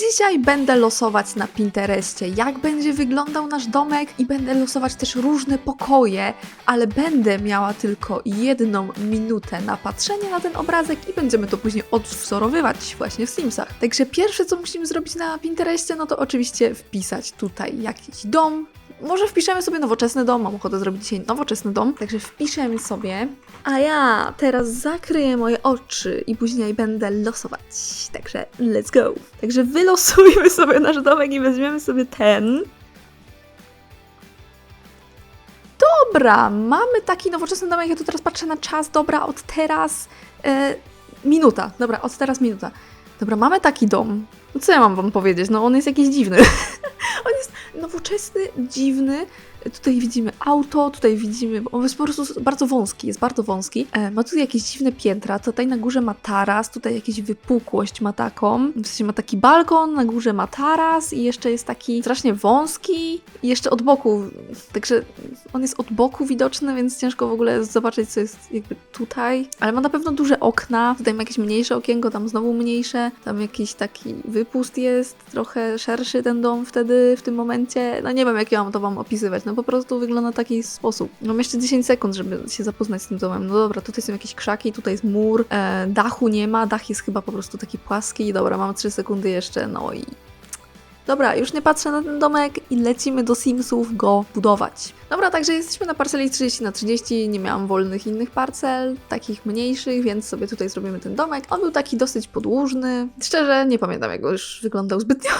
Dzisiaj będę losować na Pinterestie, jak będzie wyglądał nasz domek i będę losować też różne pokoje, ale będę miała tylko jedną minutę na patrzenie na ten obrazek i będziemy to później odwzorowywać właśnie w Simsach. Także pierwsze, co musimy zrobić na Pinterestie, no to oczywiście wpisać tutaj jakiś dom, może wpiszemy sobie nowoczesny dom, mam ochotę zrobić dzisiaj nowoczesny dom, także wpiszemy sobie, a ja teraz zakryję moje oczy i później będę losować, także let's go. Także wylosujmy sobie nasz domek i weźmiemy sobie ten. Dobra, mamy taki nowoczesny domek, ja tu teraz patrzę na czas, dobra, od teraz e, minuta, dobra, od teraz minuta. Dobra, mamy taki dom. No co ja mam wam powiedzieć? No on jest jakiś dziwny. on jest nowoczesny, dziwny. Tutaj widzimy auto, tutaj widzimy, on jest po prostu bardzo wąski, jest bardzo wąski. E, ma tutaj jakieś dziwne piętra, tutaj na górze ma taras, tutaj jakieś wypukłość ma taką. W sensie ma taki balkon, na górze ma taras i jeszcze jest taki strasznie wąski i jeszcze od boku, także on jest od boku widoczny, więc ciężko w ogóle zobaczyć, co jest jakby tutaj. Ale ma na pewno duże okna, tutaj ma jakieś mniejsze okienko, tam znowu mniejsze, tam jakiś taki wypust jest, trochę szerszy ten dom wtedy, w tym momencie. No nie wiem, jak ja mam to wam opisywać, no po prostu wygląda w taki sposób. Mam jeszcze 10 sekund, żeby się zapoznać z tym domem. No dobra, tutaj są jakieś krzaki, tutaj jest mur, e, dachu nie ma, dach jest chyba po prostu taki płaski. Dobra, mam 3 sekundy jeszcze, no i Dobra, już nie patrzę na ten domek i lecimy do Simsów go budować. Dobra, także jesteśmy na parceli 30 na 30 nie miałam wolnych innych parcel, takich mniejszych, więc sobie tutaj zrobimy ten domek. On był taki dosyć podłużny. Szczerze, nie pamiętam jak go już wyglądał zbytnio,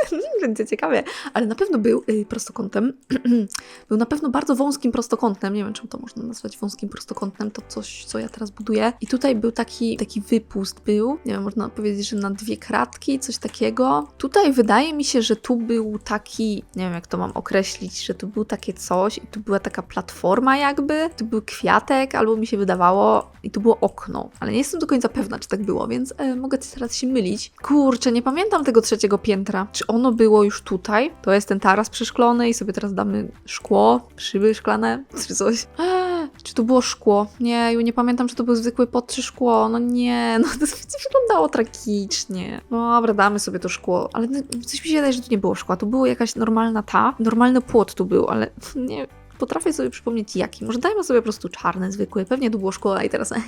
będzie ciekawie, ale na pewno był y, prostokątem. był na pewno bardzo wąskim prostokątem, nie wiem czym to można nazwać wąskim prostokątem, to coś, co ja teraz buduję. I tutaj był taki, taki wypust był, nie wiem, można powiedzieć, że na dwie kratki, coś takiego. Tutaj wydaje mi się, że tu był taki, nie wiem jak to mam określić, że tu był takie coś i tu była taka platforma jakby, tu był kwiatek, albo mi się wydawało i tu było okno, ale nie jestem do końca pewna, czy tak było, więc e, mogę teraz się mylić. Kurczę, nie pamiętam tego trzeciego piętra. Czy ono było już tutaj? To jest ten taras przeszklony i sobie teraz damy szkło, szyby szklane, czy coś. Czy to było szkło? Nie, już nie pamiętam, czy to był zwykły pot czy szkło. No nie, no to wyglądało tragicznie. No dobra, damy sobie to szkło, ale no, coś mi się wydaje, że tu nie było szkła. Tu była jakaś normalna ta, normalny płot tu był, ale nie potrafię sobie przypomnieć jaki. Może dajmy sobie po prostu czarne, zwykłe. Pewnie tu było szkło, i teraz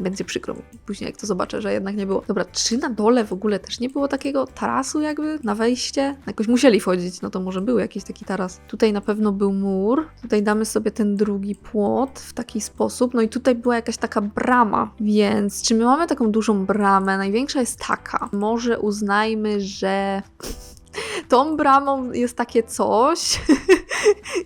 będzie przykro mi później, jak to zobaczę, że jednak nie było. Dobra, czy na dole w ogóle też nie było takiego tarasu jakby na wejście? Jakoś musieli wchodzić, no to może był jakiś taki taras. Tutaj na pewno był mur. Tutaj damy sobie ten drugi płot w taki sposób. No i tutaj była jakaś taka brama, więc czy my mamy taką dużą bramę? Największa jest taka. Może uznajmy, że tą bramą jest takie coś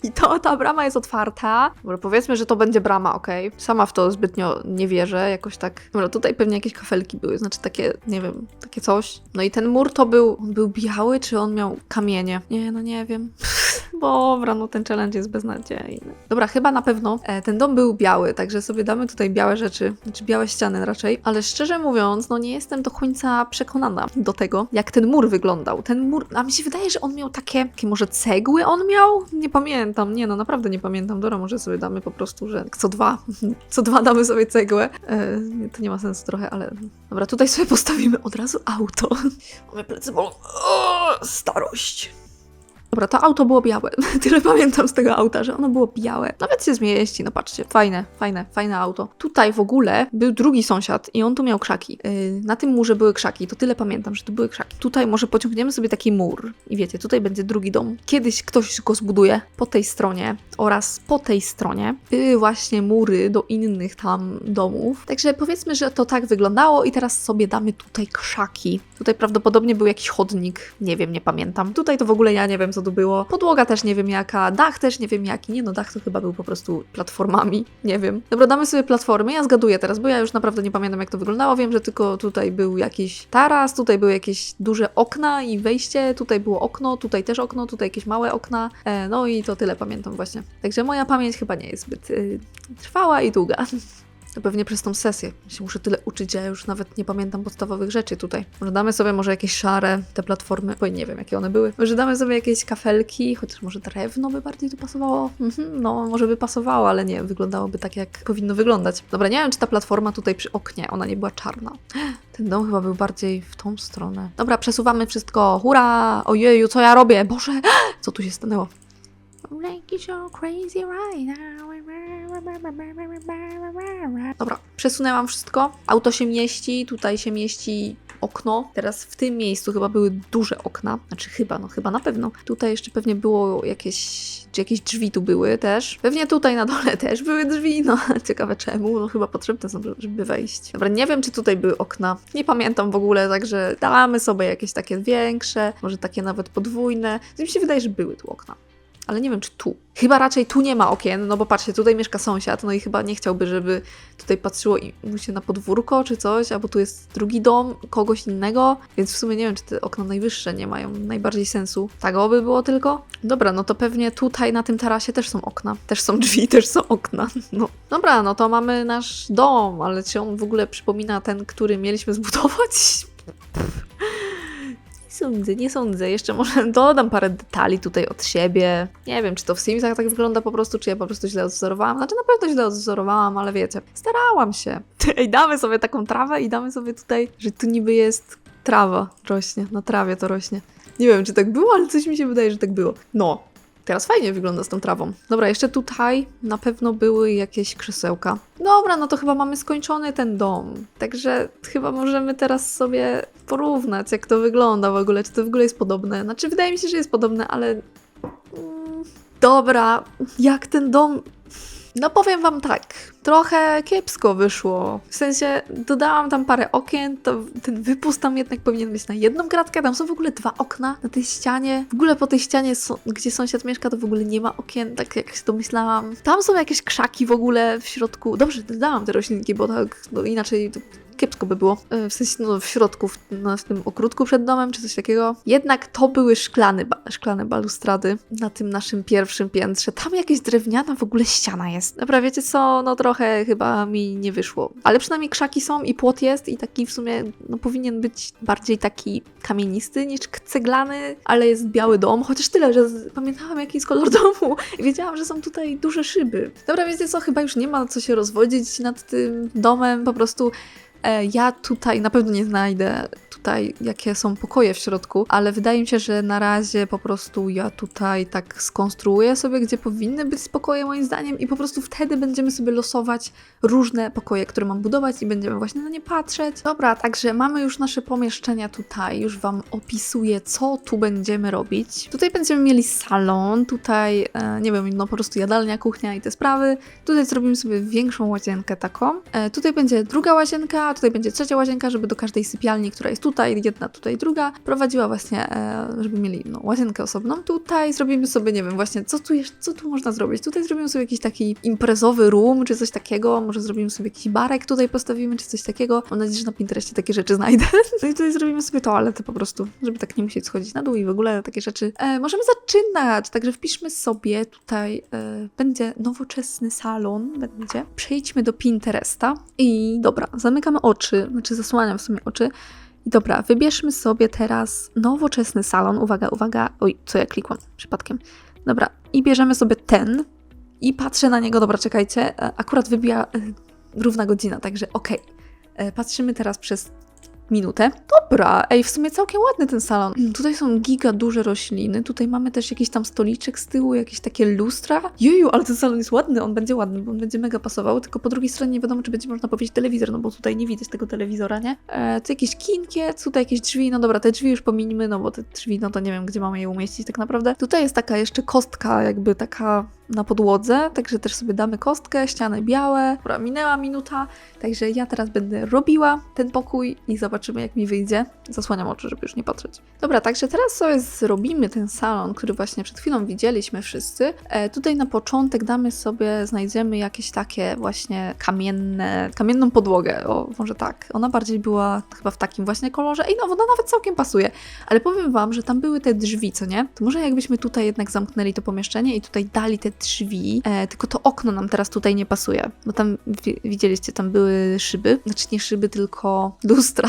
i to ta brama jest otwarta. Dobra, powiedzmy, że to będzie brama, ok. Sama w to zbytnio nie wierzę, jakoś tak. Dobra, tutaj pewnie jakieś kafelki były, znaczy takie, nie wiem, takie coś. No i ten mur to był, on był biały, czy on miał kamienie? Nie, no nie wiem. Dobra, no ten challenge jest beznadziejny. Dobra, chyba na pewno e, ten dom był biały, także sobie damy tutaj białe rzeczy, znaczy białe ściany raczej, ale szczerze mówiąc, no nie jestem do końca przekonana do tego, jak ten mur wyglądał. Ten mur, a mi się wydaje, że on miał takie, takie może cegły on miał? Nie pamiętam, nie no, naprawdę nie pamiętam. Dobra, może sobie damy po prostu, że co dwa, co dwa damy sobie cegłę. E, to nie ma sensu trochę, ale dobra, tutaj sobie postawimy od razu auto. Mamy plecy bolą. O, starość. Dobra, to auto było białe. Tyle pamiętam z tego auta, że ono było białe. Nawet się zmieści, no patrzcie. Fajne, fajne, fajne auto. Tutaj w ogóle był drugi sąsiad i on tu miał krzaki. Yy, na tym murze były krzaki, to tyle pamiętam, że tu były krzaki. Tutaj może pociągniemy sobie taki mur i wiecie, tutaj będzie drugi dom. Kiedyś ktoś go zbuduje po tej stronie oraz po tej stronie były właśnie mury do innych tam domów. Także powiedzmy, że to tak wyglądało i teraz sobie damy tutaj krzaki. Tutaj prawdopodobnie był jakiś chodnik, nie wiem, nie pamiętam. Tutaj to w ogóle ja nie wiem, co było. Podłoga też nie wiem jaka, dach też nie wiem jaki. Nie no, dach to chyba był po prostu platformami, nie wiem. Dobra, damy sobie platformy, ja zgaduję teraz, bo ja już naprawdę nie pamiętam jak to wyglądało. Wiem, że tylko tutaj był jakiś taras, tutaj były jakieś duże okna i wejście, tutaj było okno, tutaj też okno, tutaj jakieś małe okna. E, no i to tyle pamiętam właśnie. Także moja pamięć chyba nie jest zbyt y, trwała i długa. Pewnie przez tą sesję. Ja się muszę tyle uczyć, ja już nawet nie pamiętam podstawowych rzeczy tutaj. Może damy sobie może jakieś szare te platformy, bo nie wiem jakie one były. Może damy sobie jakieś kafelki, chociaż może drewno by bardziej tu pasowało. Mhm, no, może by pasowało, ale nie, wyglądało tak jak powinno wyglądać. Dobra, nie wiem czy ta platforma tutaj przy oknie, ona nie była czarna. Ten dom chyba był bardziej w tą stronę. Dobra, przesuwamy wszystko. Hurra! Ojeju, co ja robię? Boże, co tu się stanęło? Make it so crazy right now. Dobra, przesunęłam wszystko. Auto się mieści, tutaj się mieści okno. Teraz w tym miejscu chyba były duże okna. Znaczy chyba, no chyba na pewno. Tutaj jeszcze pewnie było jakieś, czy jakieś drzwi tu były też. Pewnie tutaj na dole też były drzwi, no ciekawe czemu. No chyba potrzebne są, żeby wejść. Dobra, nie wiem czy tutaj były okna. Nie pamiętam w ogóle, także damy sobie jakieś takie większe, może takie nawet podwójne. Mi się wydaje, że były tu okna ale nie wiem, czy tu. Chyba raczej tu nie ma okien, no bo patrzcie, tutaj mieszka sąsiad, no i chyba nie chciałby, żeby tutaj patrzyło mu się na podwórko czy coś, albo tu jest drugi dom kogoś innego, więc w sumie nie wiem, czy te okna najwyższe nie mają najbardziej sensu. Tak oby było tylko? Dobra, no to pewnie tutaj na tym tarasie też są okna. Też są drzwi, też są okna. No. Dobra, no to mamy nasz dom, ale czy on w ogóle przypomina ten, który mieliśmy zbudować? Nie sądzę, nie sądzę. Jeszcze może dodam parę detali tutaj od siebie. Nie wiem, czy to w Simsach tak wygląda po prostu, czy ja po prostu źle odwzorowałam. Znaczy na pewno źle odwzorowałam, ale wiecie, starałam się. Ej, damy sobie taką trawę i damy sobie tutaj, że tu niby jest trawa rośnie. Na trawie to rośnie. Nie wiem, czy tak było, ale coś mi się wydaje, że tak było. No, Teraz fajnie wygląda z tą trawą. Dobra, jeszcze tutaj na pewno były jakieś krzesełka. Dobra, no to chyba mamy skończony ten dom. Także chyba możemy teraz sobie porównać, jak to wygląda w ogóle, czy to w ogóle jest podobne. Znaczy, wydaje mi się, że jest podobne, ale. Mm, Dobra, jak ten dom. No powiem wam tak, trochę kiepsko wyszło. W sensie dodałam tam parę okien, to ten wypust tam jednak powinien być na jedną kratkę. Tam są w ogóle dwa okna na tej ścianie. W ogóle po tej ścianie, gdzie sąsiad mieszka, to w ogóle nie ma okien, tak jak się domyślałam. Tam są jakieś krzaki w ogóle w środku. Dobrze, dodałam te roślinki, bo tak no inaczej kiepsko by było. E, W sensie no, w środku, w, no, w tym ogródku przed domem, czy coś takiego. Jednak to były szklane, ba szklane balustrady na tym naszym pierwszym piętrze. Tam jakaś drewniana w ogóle ściana jest. Dobra, wiecie co, no trochę chyba mi nie wyszło. Ale przynajmniej krzaki są i płot jest i taki w sumie, no powinien być bardziej taki kamienisty niż ceglany, ale jest biały dom, chociaż tyle, że pamiętałam jaki jest kolor domu i wiedziałam, że są tutaj duże szyby. Dobra, wiecie co, chyba już nie ma co się rozwodzić nad tym domem, po prostu Ja tutaj na pewno nie znajdę tutaj, jakie są pokoje w środku, ale wydaje mi się, że na razie po prostu ja tutaj tak skonstruuję sobie, gdzie powinny być pokoje moim zdaniem i po prostu wtedy będziemy sobie losować różne pokoje, które mam budować i będziemy właśnie na nie patrzeć. Dobra, także mamy już nasze pomieszczenia tutaj, już Wam opisuję, co tu będziemy robić. Tutaj będziemy mieli salon, tutaj, e, nie wiem, no po prostu jadalnia, kuchnia i te sprawy. Tutaj zrobimy sobie większą łazienkę taką. E, tutaj będzie druga łazienka, tutaj będzie trzecia łazienka, żeby do każdej sypialni, która jest tutaj, jedna tutaj, druga, prowadziła właśnie, e, żeby mieli no, łazienkę osobną. Tutaj zrobimy sobie, nie wiem, właśnie, co tu, jest, co tu można zrobić? Tutaj zrobimy sobie jakiś taki imprezowy room, czy coś takiego, może zrobimy sobie jakiś barek tutaj postawimy, czy coś takiego. Mam nadzieję, że na Pinterestie takie rzeczy znajdę. No i tutaj zrobimy sobie toaletę po prostu, żeby tak nie musieć schodzić na dół i w ogóle takie rzeczy. E, możemy zaczynać, także wpiszmy sobie tutaj, e, będzie nowoczesny salon, będzie. Przejdźmy do Pinteresta i dobra, zamykamy oczy, znaczy zasłaniam w sumie oczy. I dobra, wybierzmy sobie teraz nowoczesny salon. Uwaga, uwaga. Oj, co ja klikłam przypadkiem. Dobra, i bierzemy sobie ten i patrzę na niego. Dobra, czekajcie. e, Akurat wybija e, równa godzina, także okej. E, Patrzymy teraz przez minutę. Dobra, ej, w sumie całkiem ładny ten salon. Mm, Tutaj są giga duże rośliny, tutaj mamy też jakiś tam stoliczek z tyłu, jakieś takie lustra. Jeju, ale ten salon jest ładny, on będzie ładny, bo on będzie mega pasował, tylko po drugiej stronie nie wiadomo, czy będzie można powiedzieć telewizor, no bo tutaj nie widać tego telewizora, nie? E, tu jakieś kinkiec, tutaj jakieś drzwi, no dobra, te drzwi już pominimy, no bo te drzwi, no to nie wiem, gdzie mamy je umieścić tak naprawdę. Tutaj jest taka jeszcze kostka, jakby taka na podłodze, także też sobie damy kostkę, ściany białe. Dobra, minęła minuta, także ja teraz będę robiła ten pokój i zobaczymy, Zobaczymy, jak mi wyjdzie. Zasłaniam oczy, żeby już nie patrzeć. Dobra, także teraz sobie zrobimy ten salon, który właśnie przed chwilą widzieliśmy wszyscy. E, tutaj na początek damy sobie, znajdziemy jakieś takie właśnie kamienne, kamienną podłogę. O, może tak. Ona bardziej była chyba w takim właśnie kolorze. Ej, no, ona nawet całkiem pasuje. Ale powiem wam, że tam były te drzwi, co nie? To może jakbyśmy tutaj jednak zamknęli to pomieszczenie i tutaj dali te drzwi, e, tylko to okno nam teraz tutaj nie pasuje. Bo tam, wi- widzieliście, tam były szyby. Znaczy nie szyby, tylko lustra.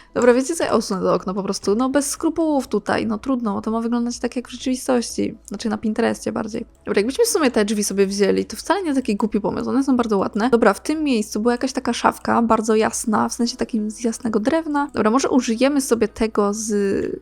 Dobra, wiecie co, ja usunę to okno po prostu, no bez skrupułów tutaj, no trudno, to ma wyglądać tak jak w rzeczywistości, znaczy na Pinterestie bardziej. Dobra, jakbyśmy w sumie te drzwi sobie wzięli, to wcale nie taki głupi pomysł, one są bardzo ładne. Dobra, w tym miejscu była jakaś taka szafka, bardzo jasna, w sensie takim z jasnego drewna. Dobra, może użyjemy sobie tego z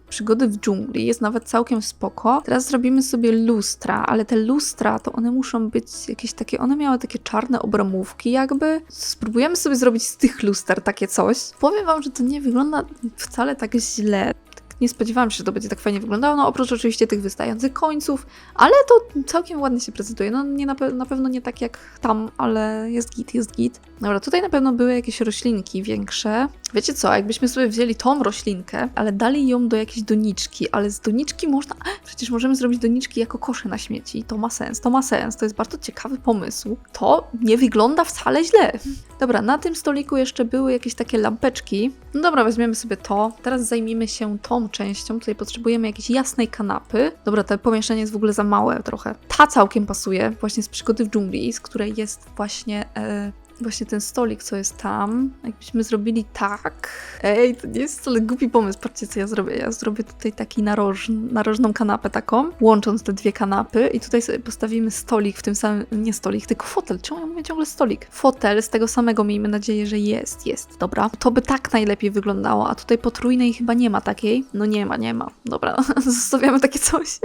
przygody w dżungli, jest nawet całkiem spoko. Teraz zrobimy sobie lustra, ale te lustra, to one muszą być jakieś takie, one miały takie czarne obramówki jakby. Spróbujemy sobie zrobić z tych luster takie coś. Powiem wam, że to nie wygląda wcale tak źle. Tak Nie spodziewałam się, że to będzie tak fajnie wyglądało, no oprócz oczywiście tych wystających końców, ale to całkiem ładnie się prezentuje. No nie na, pe- na pewno nie tak jak tam, ale jest git, jest git. Dobra, tutaj na pewno były jakieś roślinki większe. Wiecie co, jakbyśmy sobie wzięli tą roślinkę, ale dali ją do jakiejś doniczki, ale z doniczki można... Przecież możemy zrobić doniczki jako kosze na śmieci. To ma sens, to ma sens. To jest bardzo ciekawy pomysł. To nie wygląda wcale źle. Dobra, na tym stoliku jeszcze były jakieś takie lampeczki. No dobra, weźmiemy sobie to. Teraz zajmiemy się tą częścią. Tutaj potrzebujemy jakiejś jasnej kanapy. Dobra, to pomieszczenie jest w ogóle za małe trochę. Ta całkiem pasuje, właśnie z przygody w dżungli, z której jest właśnie... E, Właśnie ten stolik, co jest tam, jakbyśmy zrobili tak. Ej, to nie jest wcale głupi pomysł. Patrzcie, co ja zrobię. Ja zrobię tutaj taki naroż, narożną kanapę taką, łącząc te dwie kanapy i tutaj sobie postawimy stolik w tym samym, nie stolik, tylko fotel. Czemu ja mówię ciągle stolik? Fotel z tego samego, miejmy nadzieję, że jest, jest. Dobra, to by tak najlepiej wyglądało, a tutaj potrójnej chyba nie ma takiej. No nie ma, nie ma. Dobra, zostawiamy takie coś.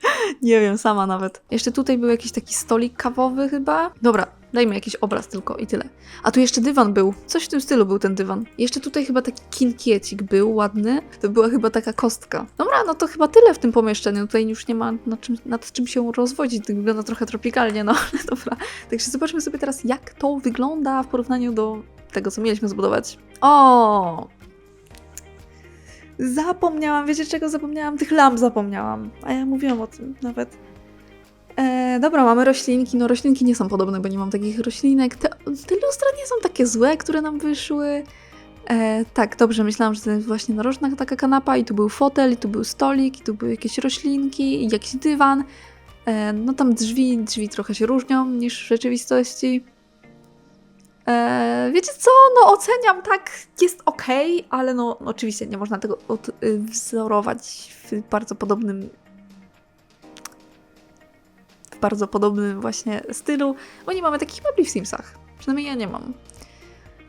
Nie wiem, sama nawet. Jeszcze tutaj był jakiś taki stolik kawowy chyba. Dobra, dajmy jakiś obraz tylko i tyle. A tu jeszcze dywan był. Coś w tym stylu był ten dywan. Jeszcze tutaj chyba taki kinkiecik był ładny. To była chyba taka kostka. Dobra, no to chyba tyle w tym pomieszczeniu. Tutaj już nie ma nad czym, nad czym się rozwodzić. To wygląda trochę tropikalnie, no ale dobra. Także zobaczmy sobie teraz, jak to wygląda w porównaniu do tego, co mieliśmy zbudować. O! Zapomniałam, wiecie czego zapomniałam? Tych lamp zapomniałam. A ja mówiłam o tym nawet. E, dobra, mamy roślinki. No roślinki nie są podobne, bo nie mam takich roślinek. Te, te lustra nie są takie złe, które nam wyszły. E, tak, dobrze, myślałam, że to jest właśnie narożna taka kanapa i tu był fotel, i tu był stolik, i tu były jakieś roślinki, i jakiś dywan. E, no tam drzwi, drzwi trochę się różnią niż w rzeczywistości. E, wiecie co, no oceniam tak, jest ok, ale no oczywiście nie można tego odwzorować w bardzo podobnym bardzo podobnym właśnie stylu, bo nie mamy takich mebli w Simsach. Przynajmniej ja nie mam.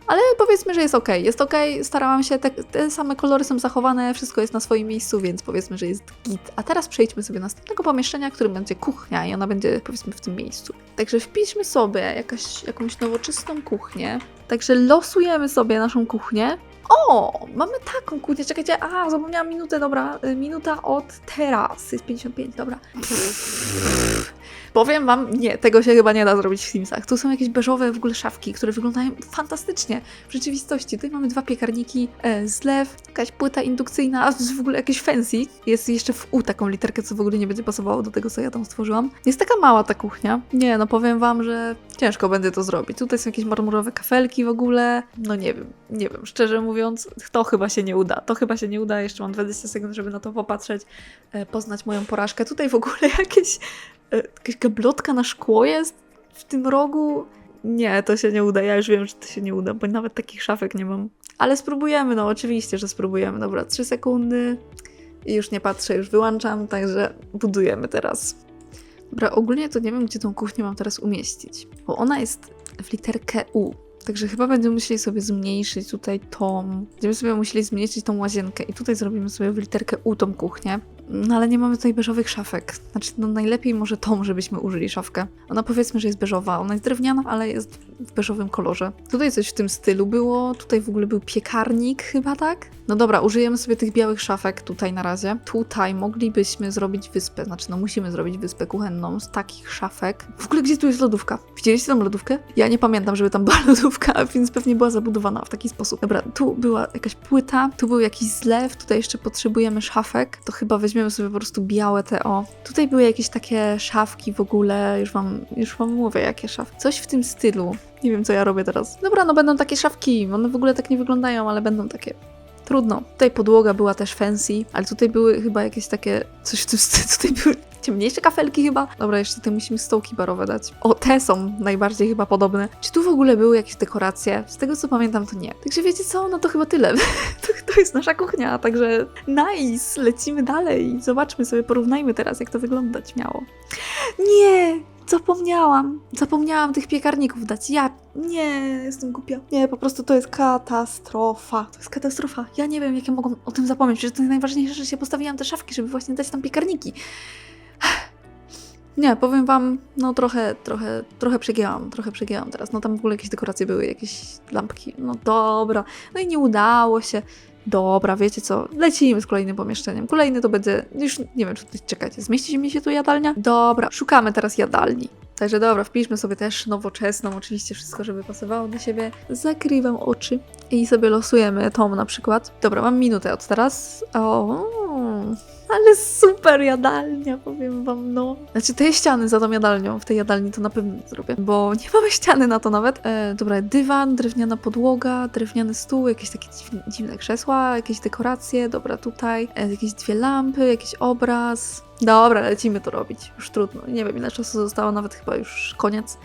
Ale powiedzmy, że jest ok. Jest ok, starałam się, te, te same kolory są zachowane, wszystko jest na swoim miejscu, więc powiedzmy, że jest git. A teraz przejdźmy sobie do następnego pomieszczenia, którym będzie kuchnia i ona będzie powiedzmy w tym miejscu. Także wpiszmy sobie jakaś, jakąś nowoczesną kuchnię. Także losujemy sobie naszą kuchnię. O, mamy taką kuchnię, czekajcie, a zapomniałam minutę, dobra, y, minuta od teraz, jest 55, dobra. Powiem wam, nie, tego się chyba nie da zrobić w Simsach. Tu są jakieś beżowe w ogóle szafki, które wyglądają fantastycznie w rzeczywistości. Tutaj mamy dwa piekarniki, e, zlew, jakaś płyta indukcyjna, w ogóle jakieś fancy. Jest jeszcze w U taką literkę, co w ogóle nie będzie pasowało do tego, co ja tam stworzyłam. Jest taka mała ta kuchnia. Nie, no powiem wam, że ciężko będzie to zrobić. Tutaj są jakieś marmurowe kafelki w ogóle. No nie wiem, nie wiem, szczerze mówiąc, to chyba się nie uda. To chyba się nie uda. Jeszcze mam 20 sekund, żeby na to popatrzeć, e, poznać moją porażkę. Tutaj w ogóle jakieś jakaś gablotka na szkło jest w tym rogu. Nie, to się nie uda. Ja już wiem, że to się nie uda, bo nawet takich szafek nie mam. Ale spróbujemy, no oczywiście, że spróbujemy. Dobra, 3 sekundy i już nie patrzę, już wyłączam, także budujemy teraz. Dobra, ogólnie to nie wiem, gdzie tą kuchnię mam teraz umieścić, bo ona jest w literkę U. Także chyba będziemy musieli sobie zmniejszyć tutaj tą. Będziemy sobie musieli zmniejszyć tą łazienkę i tutaj zrobimy sobie w literkę U tą kuchnię. No ale nie mamy tutaj beżowych szafek. Znaczy, no najlepiej może tą, żebyśmy użyli szafkę. Ona powiedzmy, że jest beżowa. Ona jest drewniana, ale jest w beżowym kolorze. Tutaj coś w tym stylu było. Tutaj w ogóle był piekarnik chyba, tak? No dobra, użyjemy sobie tych białych szafek tutaj na razie. Tutaj moglibyśmy zrobić wyspę. Znaczy, no musimy zrobić wyspę kuchenną z takich szafek. W ogóle gdzie tu jest lodówka? Widzieliście tam lodówkę? Ja nie pamiętam, żeby tam była lodówka, więc pewnie była zabudowana w taki sposób. Dobra, tu była jakaś płyta, tu był jakiś zlew, tutaj jeszcze potrzebujemy szafek. To chyba weźmiemy sobie po prostu białe te o. Tutaj były jakieś takie szafki w ogóle, już wam, już wam mówię, jakie szafki. Coś w tym stylu. Nie wiem, co ja robię teraz. Dobra, no będą takie szafki. One w ogóle tak nie wyglądają, ale będą takie. Trudno. Tutaj podłoga była też fancy, ale tutaj były chyba jakieś takie. Coś w tym stylu. Tutaj były ciemniejsze kafelki chyba. Dobra, jeszcze tutaj musimy stołki barowe dać. O, te są najbardziej chyba podobne. Czy tu w ogóle były jakieś dekoracje? Z tego co pamiętam, to nie. Także wiecie co? No to chyba tyle. to, to jest nasza kuchnia, także nice. Lecimy dalej. Zobaczmy sobie, porównajmy teraz, jak to wyglądać miało. Nie! Zapomniałam. Zapomniałam tych piekarników dać. Ja nie jestem głupia. Nie, po prostu to jest katastrofa. To jest katastrofa. Ja nie wiem, jak ja mogłam o tym zapomnieć. Przecież to najważniejsze, że się postawiłam te szafki, żeby właśnie dać tam piekarniki. Nie, powiem wam, no trochę, trochę, trochę przegięłam, trochę przegięłam teraz. No tam w ogóle jakieś dekoracje były, jakieś lampki. No dobra. No i nie udało się. Dobra, wiecie co, lecimy z kolejnym pomieszczeniem. Kolejny to będzie, już nie wiem, czy tutaj, czekajcie, zmieści mi się tu jadalnia? Dobra, szukamy teraz jadalni. Także dobra, wpiszmy sobie też nowoczesną, oczywiście wszystko, żeby pasowało do siebie. Zakrywam oczy i sobie losujemy tą na przykład. Dobra, mam minutę od teraz. O, ale super jadalnia, powiem wam, no. Znaczy te ściany za tą jadalnią, w tej jadalni to na pewno zrobię, bo nie mamy ściany na to nawet. E, dobra, dywan, drewniana podłoga, drewniany stół, jakieś takie dziwne, dziwne krzesła, jakieś dekoracje, dobra, tutaj, e, jakieś dwie lampy, jakiś obraz. Dobra, lecimy to robić, już trudno, nie wiem ile czasu zostało, nawet chyba już koniec.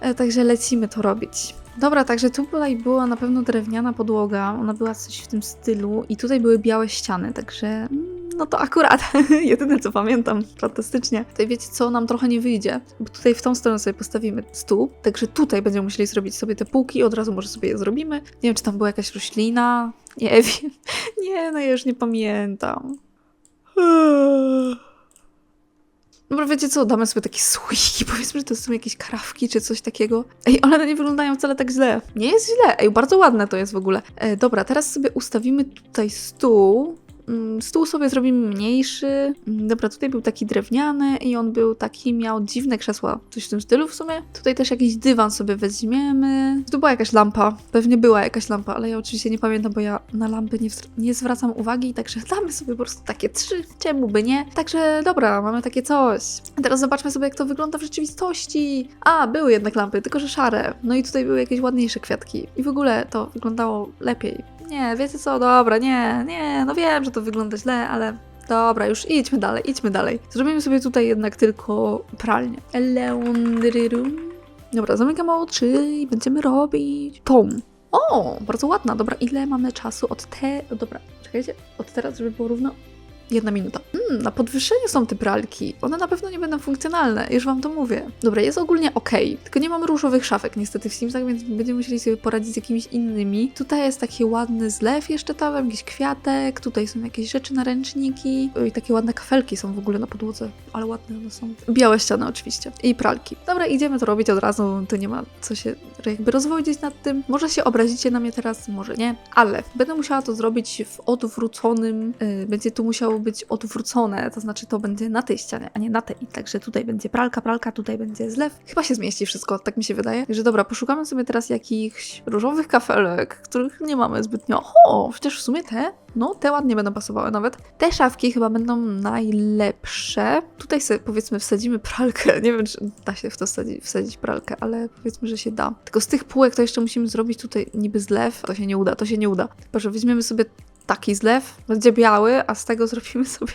E, także lecimy to robić. Dobra, także tu tutaj była na pewno drewniana podłoga, ona była coś w tym stylu i tutaj były białe ściany, także mm, no to akurat jedyne co pamiętam, fantastycznie. Tutaj wiecie co, nam trochę nie wyjdzie, bo tutaj w tą stronę sobie postawimy stół, także tutaj będziemy musieli zrobić sobie te półki, od razu może sobie je zrobimy. Nie wiem, czy tam była jakaś roślina, nie wiem. Nie, no ja już nie pamiętam. Dobra, wiecie co, damy sobie takie słoiki, powiedzmy, że to są jakieś karawki czy coś takiego. Ej, one nie wyglądają wcale tak źle. Nie jest źle, ej, bardzo ładne to jest w ogóle. E, dobra, teraz sobie ustawimy tutaj stół. Mm, Stół sobie zrobimy mniejszy. Mm, Dobra, tutaj był taki drewniany i on był taki, miał dziwne krzesła. Coś w tym stylu w sumie. Tutaj też jakiś dywan sobie weźmiemy. Tu była jakaś lampa. Pewnie była jakaś lampa, ale ja oczywiście nie pamiętam, bo ja na lampy nie, nie zwracam uwagi, także damy sobie po prostu takie trzy. Czemu by nie? Także dobra, mamy takie coś. Teraz zobaczmy sobie, jak to wygląda w rzeczywistości. A, były jednak lampy, tylko że szare. No i tutaj były jakieś ładniejsze kwiatki. I w ogóle to wyglądało lepiej. Nie, wiecie co, dobra, nie, nie, no wiem, że to wygląda źle, ale dobra, już idźmy dalej, idźmy dalej. Zrobimy sobie tutaj jednak tylko pralnię. Laundry room. Dobra, zamykam oczy i będziemy robić tą. O, bardzo ładna, dobra, ile mamy czasu od te... Dobra, czekajcie, od teraz, żeby było równo Jedna minuta. Na podwyższeniu są te pralki. One na pewno nie będą funkcjonalne, już wam to mówię. Dobra, jest ogólnie ok, tylko nie mam różowych szafek niestety w Simsach, więc będziemy musieli sobie poradzić z jakimiś innymi. Tutaj jest taki ładny zlew jeszcze tam, jakiś kwiatek, tutaj są jakieś rzeczy na ręczniki i takie ładne kafelki są w ogóle na podłodze, ale ładne one są. Białe ściany oczywiście i pralki. Dobra, idziemy to robić od razu, tu nie ma co się jakby rozwodzić nad tym. Może się obrazicie na mnie teraz, może nie, ale będę musiała to zrobić w odwróconym, yy, będzie tu musiało być odwrócone, to znaczy to będzie na tej ścianie, a nie na tej. Także tutaj będzie pralka, pralka, tutaj będzie zlew. Chyba się zmieści wszystko, tak mi się wydaje. Także dobra, poszukamy sobie teraz jakichś różowych kafelek, których nie mamy zbytnio. O, chociaż w sumie te, no te ładnie będą pasowały nawet. Te szafki chyba będą najlepsze. Tutaj sobie powiedzmy wsadzimy pralkę. Nie wiem, czy da się w to wsadzić, wsadzić pralkę, ale powiedzmy, że się da. Tylko z tych półek to jeszcze musimy zrobić tutaj niby zlew. To się nie uda, to się nie uda. Że weźmiemy sobie taki zlew, będzie biały, a z tego zrobimy sobie...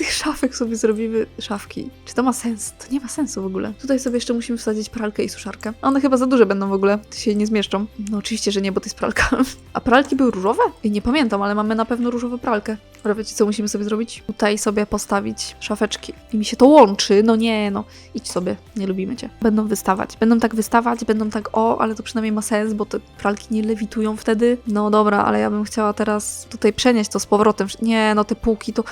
tych szafek sobie zrobimy szafki. Czy to ma sens? To nie ma sensu w ogóle. Tutaj sobie jeszcze musimy wsadzić pralkę i suszarkę. One chyba za duże będą w ogóle, się nie zmieszczą. No oczywiście, że nie, bo to jest pralka. A pralki były różowe? Ej, nie pamiętam, ale mamy na pewno różową pralkę. Dobra, wiecie co musimy sobie zrobić? Tutaj sobie postawić szafeczki. I mi się to łączy. No nie, no. Idź sobie, nie lubimy cię. Będą wystawać. Będą tak wystawać, będą tak o, ale to przynajmniej ma sens, bo te pralki nie lewitują wtedy. No dobra, ale ja bym chciała teraz tutaj przenieść to z powrotem. Nie, no te półki to...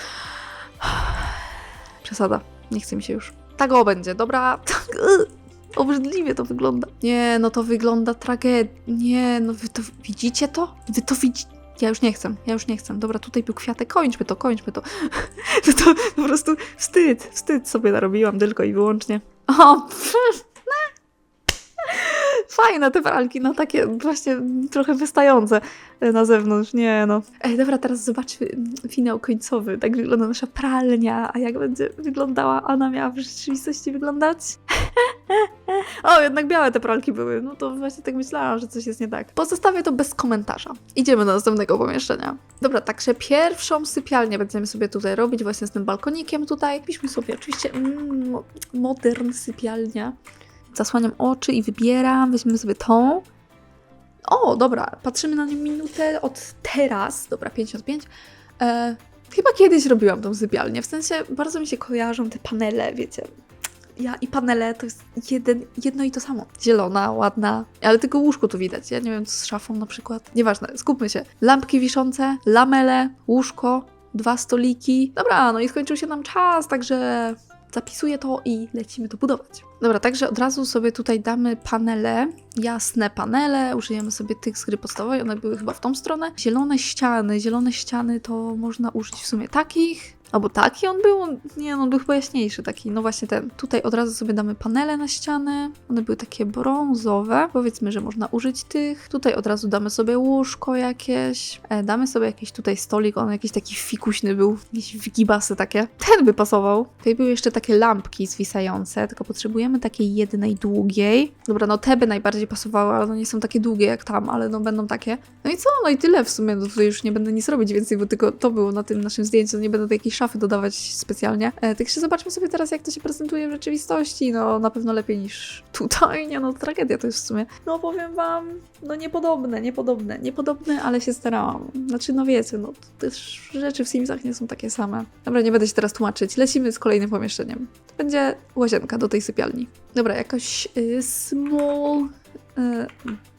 Przesada. Nie chce mi się już. Tak o będzie, dobra. Obrzydliwie to wygląda. Nie, no to wygląda tragedii. Nie, no wy to widzicie to? Wy to widzicie? Ja już nie chcę, ja już nie chcę. Dobra, tutaj był kwiatek, kończmy to, kończmy to. to, to po prostu wstyd, wstyd sobie narobiłam tylko i wyłącznie. O, pff, Fajne te pralki, no takie właśnie trochę wystające na zewnątrz, nie no. Ej, dobra, teraz zobaczmy finał końcowy. Tak wygląda nasza pralnia, a jak będzie wyglądała, ona miała w rzeczywistości wyglądać? o, jednak białe te pralki były, no to właśnie tak myślałam, że coś jest nie tak. Pozostawię to bez komentarza. Idziemy do następnego pomieszczenia. Dobra, także pierwszą sypialnię będziemy sobie tutaj robić, właśnie z tym balkonikiem tutaj. Piszmy sobie oczywiście mm, mo- modern sypialnia zasłaniam oczy i wybieram, weźmiemy sobie tą. O, dobra, patrzymy na nią minutę od teraz, dobra, 55. E, chyba kiedyś robiłam tą sypialnię, w sensie bardzo mi się kojarzą te panele, wiecie. Ja i panele to jest jeden, jedno i to samo. Zielona, ładna, ale tylko łóżko tu widać. Ja nie wiem, co z szafą na przykład. Nieważne, skupmy się. Lampki wiszące, lamele, łóżko, dwa stoliki. Dobra, no i skończył się nam czas, także zapisuję to i lecimy to budować. Dobra, także od razu sobie tutaj damy panele, jasne panele, użyjemy sobie tych z gry podstawowej, one były chyba w tą stronę. Zielone ściany, zielone ściany to można użyć w sumie takich, albo taki on był, nie, no, był chyba jaśniejszy taki, no właśnie ten. Tutaj od razu sobie damy panele na ścianę, one były takie brązowe, powiedzmy, że można użyć tych. Tutaj od razu damy sobie łóżko jakieś, e, damy sobie jakiś tutaj stolik, on jakiś taki fikuśny był, jakieś wigibasy takie. Ten by pasował. Tutaj były jeszcze takie lampki zwisające, tylko potrzebujemy takiej jednej długiej. Dobra, no te by najbardziej pasowały, ale one nie są takie długie jak tam, ale no będą takie. No i co? No i tyle w sumie, no tutaj już nie będę nic robić więcej, bo tylko to było na tym naszym zdjęciu, no nie będę do jakiejś szafy dodawać specjalnie. E, także zobaczmy sobie teraz, jak to się prezentuje w rzeczywistości. No na pewno lepiej niż tutaj, nie no, tragedia to jest w sumie. No powiem wam, no niepodobne, niepodobne, niepodobne, ale się starałam. Znaczy, no wiecie, no też rzeczy w Simsach nie są takie same. Dobra, nie będę się teraz tłumaczyć, lecimy z kolejnym pomieszczeniem. Będzie łazienka do tej sypialni. Dobra, jakoś y, small y,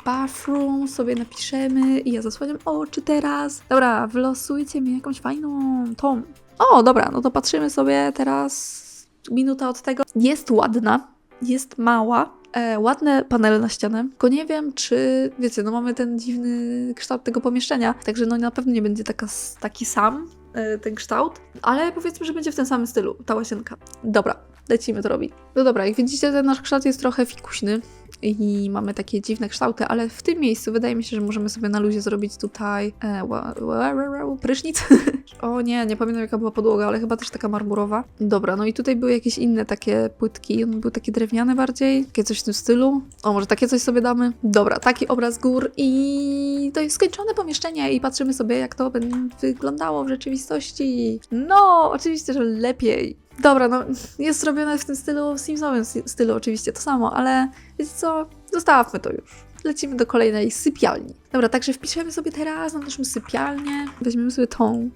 bathroom sobie napiszemy i ja zasłaniam oczy teraz. Dobra, wylosujcie mi jakąś fajną tą. O, dobra, no to patrzymy sobie teraz. Minuta od tego. Jest ładna, jest mała. E, ładne panele na ścianę, tylko nie wiem, czy wiecie, no mamy ten dziwny kształt tego pomieszczenia, także no na pewno nie będzie taka, taki sam e, ten kształt, ale powiedzmy, że będzie w tym samym stylu, ta łazienka. Dobra, lecimy to robić. No dobra, jak widzicie, ten nasz kształt jest trochę fikuśny i mamy takie dziwne kształty, ale w tym miejscu wydaje mi się, że możemy sobie na luzie zrobić tutaj e, ła, ła, ła, ła, prysznic. o nie, nie pamiętam jaka była podłoga, ale chyba też taka marmurowa. Dobra, no i tutaj były jakieś inne takie płytki, one były takie drewniane bardziej, takie coś w tym stylu. O, może takie coś sobie damy? Dobra, taki obraz gór i to jest skończone pomieszczenie i patrzymy sobie, jak to będzie wyglądało w rzeczywistości. No, oczywiście, że lepiej. Dobra, no jest zrobione w tym stylu, w Simsowym sy- stylu oczywiście to samo, ale wiecie co, zostawmy to już. Lecimy do kolejnej sypialni. Dobra, także wpiszemy sobie teraz na naszą sypialnię, weźmiemy sobie tą.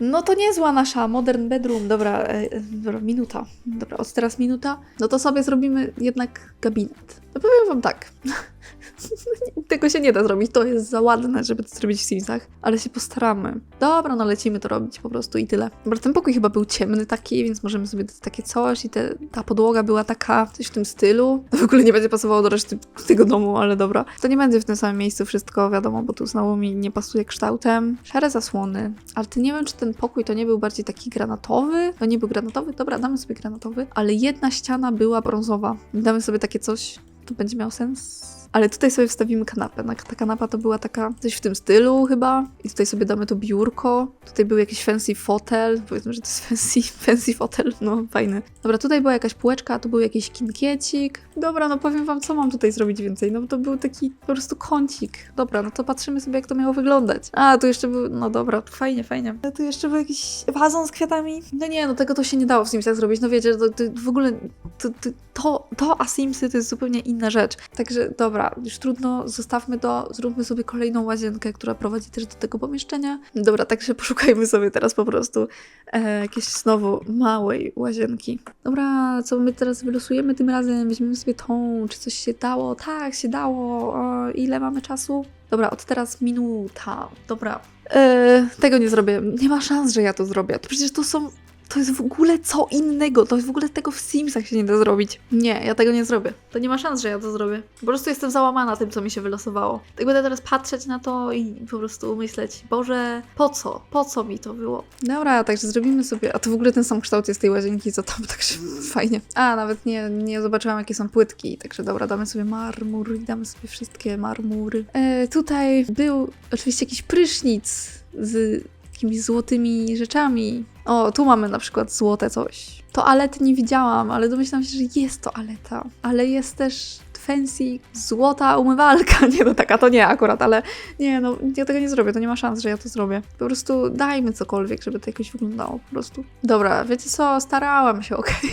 No to niezła nasza modern bedroom. Dobra, e, e, dobra, minuta. Dobra, od teraz minuta. No to sobie zrobimy jednak gabinet. No powiem wam tak. Tego się nie da zrobić, to jest za ładne, żeby to zrobić w Simsach, ale się postaramy. Dobra, no lecimy to robić po prostu i tyle. Dobra, ten pokój chyba był ciemny taki, więc możemy sobie dać takie coś i te, ta podłoga była taka, coś w tym stylu. W ogóle nie będzie pasowało do reszty tego domu, ale dobra. To nie będzie w tym samym miejscu wszystko, wiadomo, bo tu znowu mi nie pasuje kształtem. Szare zasłony, ale ty nie wiem, czy ten pokój to nie był bardziej taki granatowy. To nie był granatowy, dobra, damy sobie granatowy, ale jedna ściana była brązowa. Damy sobie takie coś, to będzie miał sens. Ale tutaj sobie wstawimy kanapę. Na- Ta kanapa to była taka coś w tym stylu chyba. I tutaj sobie damy to biurko. Tutaj był jakiś fancy fotel. Powiedzmy, że to jest fancy, fancy fotel. No, fajny. Dobra, tutaj była jakaś półeczka, tu był jakiś kinkiecik. Dobra, no powiem wam, co mam tutaj zrobić więcej. No to był taki po prostu kącik. Dobra, no to patrzymy sobie, jak to miało wyglądać. A, tu jeszcze był, no dobra, fajnie, fajnie. A tu jeszcze był jakiś wazon z kwiatami. No nie, no tego to się nie dało w Simsach zrobić. No wiecie, to, to w ogóle to, to, to, to a Simsy to jest zupełnie inna rzecz. Także dobra, już trudno, zostawmy to, zróbmy sobie kolejną łazienkę, która prowadzi też do tego pomieszczenia. Dobra, także poszukajmy sobie teraz po prostu e, jakiejś znowu małej łazienki. Dobra, co my teraz wylosujemy tym razem? Weźmiemy sobie tą, czy coś się dało? Tak, się dało. O, ile mamy czasu? Dobra, od teraz minuta. Dobra. E, tego nie zrobię. Nie ma szans, że ja to zrobię. To przecież to są. To jest w ogóle co innego. To jest w ogóle tego w Simsach się nie da zrobić. Nie, ja tego nie zrobię. To nie ma szans, że ja to zrobię. Po prostu jestem załamana tym, co mi się wylosowało. Tak będę teraz patrzeć na to i po prostu myśleć, Boże, po co? Po co mi to było? Dobra, także zrobimy sobie. A to w ogóle ten sam kształt jest tej łazienki, co tam, także fajnie. A, nawet nie, nie zobaczyłam, jakie są płytki. Także dobra, damy sobie marmur i damy sobie wszystkie marmury. E, tutaj był oczywiście jakiś prysznic z jakimiś złotymi rzeczami. O, tu mamy na przykład złote coś. Toalety nie widziałam, ale domyślam się, że jest toaleta. Ale jest też fancy złota umywalka. Nie no, taka to nie akurat, ale nie no, ja tego nie zrobię, to nie ma szans, że ja to zrobię. Po prostu dajmy cokolwiek, żeby to jakoś wyglądało po prostu. Dobra, wiecie co, starałam się, okej.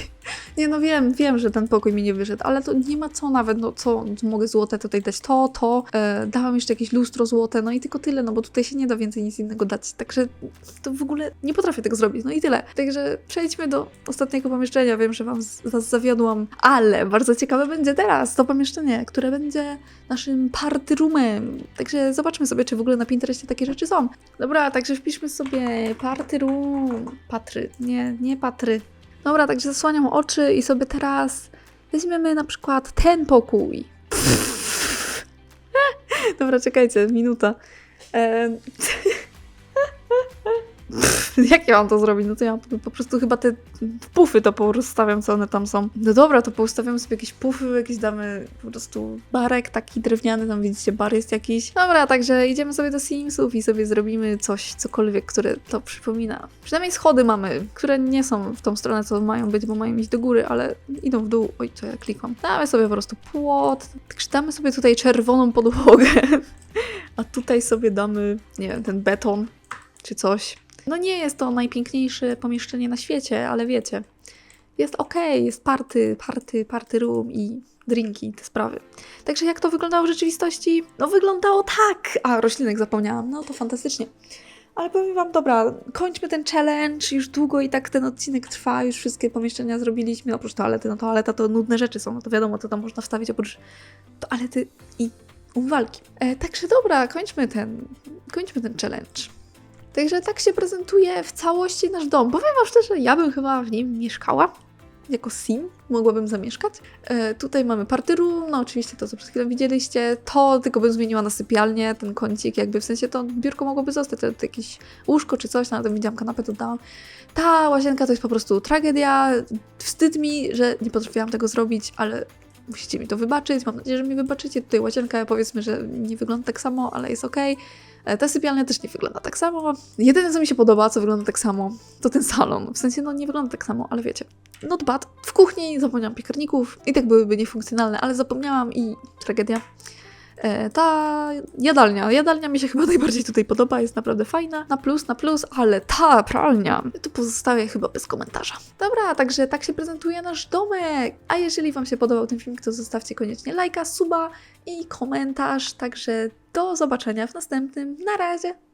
Nie no, wiem, wiem, że ten pokój mi nie wyszedł, ale to nie ma co nawet, no co, mogę złote tutaj dać to, to, e, dałam jeszcze jakieś lustro złote, no i tylko tyle, no bo tutaj się nie da więcej nic innego dać, także to w ogóle nie potrafię tego zrobić, no i tyle. Także przejdźmy do ostatniego pomieszczenia, wiem, że wam, was zawiodłam, ale bardzo ciekawe będzie teraz to pomieszczenie, które będzie naszym party roomem, także zobaczmy sobie, czy w ogóle na Pinterestie takie rzeczy są. Dobra, także wpiszmy sobie party room, patry, nie, nie patry, Dobra, także zasłaniam oczy i sobie teraz weźmiemy na przykład ten pokój. Dobra, czekajcie, minuta. Jak ja mam to zrobić? No to ja po prostu chyba te pufy to porozstawiam, co one tam są. No dobra, to poustawiamy sobie jakieś pufy, jakieś damy po prostu barek taki drewniany, tam widzicie, bar jest jakiś. Dobra, także idziemy sobie do Simsów i sobie zrobimy coś, cokolwiek, które to przypomina. Przynajmniej schody mamy, które nie są w tą stronę, co mają być, bo mają iść do góry, ale idą w dół. Oj, co ja klikam. Damy sobie po prostu płot, damy sobie tutaj czerwoną podłogę, a tutaj sobie damy, nie wiem, ten beton czy coś. No nie jest to najpiękniejsze pomieszczenie na świecie, ale wiecie, jest okej, jest party, party, party room i drinki, te sprawy. Także jak to wyglądało w rzeczywistości? No wyglądało tak! A, roślinek zapomniałam, no to fantastycznie. Ale powiem wam, dobra, kończmy ten challenge, już długo i tak ten odcinek trwa, już wszystkie pomieszczenia zrobiliśmy, oprócz toalety, no toaleta to nudne rzeczy są, no to wiadomo, co tam można wstawić oprócz toalety i umywalki. E, także dobra, kończmy ten, kończmy ten challenge. Także tak się prezentuje w całości nasz dom. Powiem wam szczerze, ja bym chyba w nim mieszkała. Jako sim mogłabym zamieszkać. E, tutaj mamy party room, no oczywiście to, co przed chwilą widzieliście. To tylko bym zmieniła na sypialnię, ten kącik, jakby w sensie to biurko mogłoby zostać, to, to jakieś łóżko czy coś, nawet widziałam kanapę, to dałam. Ta łazienka to jest po prostu tragedia. Wstyd mi, że nie potrafiłam tego zrobić, ale musicie mi to wybaczyć. Mam nadzieję, że mi wybaczycie. Tutaj łazienka, powiedzmy, że nie wygląda tak samo, ale jest okej. E, Ta sypialnia też nie wygląda tak samo. Jedyne, co mi się podoba, co wygląda tak samo, to ten salon. W sensie, no nie wygląda tak samo, ale wiecie. Not bad. W kuchni zapomniałam piekarników i tak byłyby niefunkcjonalne, ale zapomniałam i tragedia. E, ta jadalnia. Jadalnia mi się chyba najbardziej tutaj podoba, jest naprawdę fajna. Na plus, na plus, ale ta pralnia to pozostaje chyba bez komentarza. Dobra, także tak się prezentuje nasz domek. A jeżeli Wam się podobał ten filmik, to zostawcie koniecznie lajka, suba i komentarz. Także do zobaczenia w następnym. Na razie!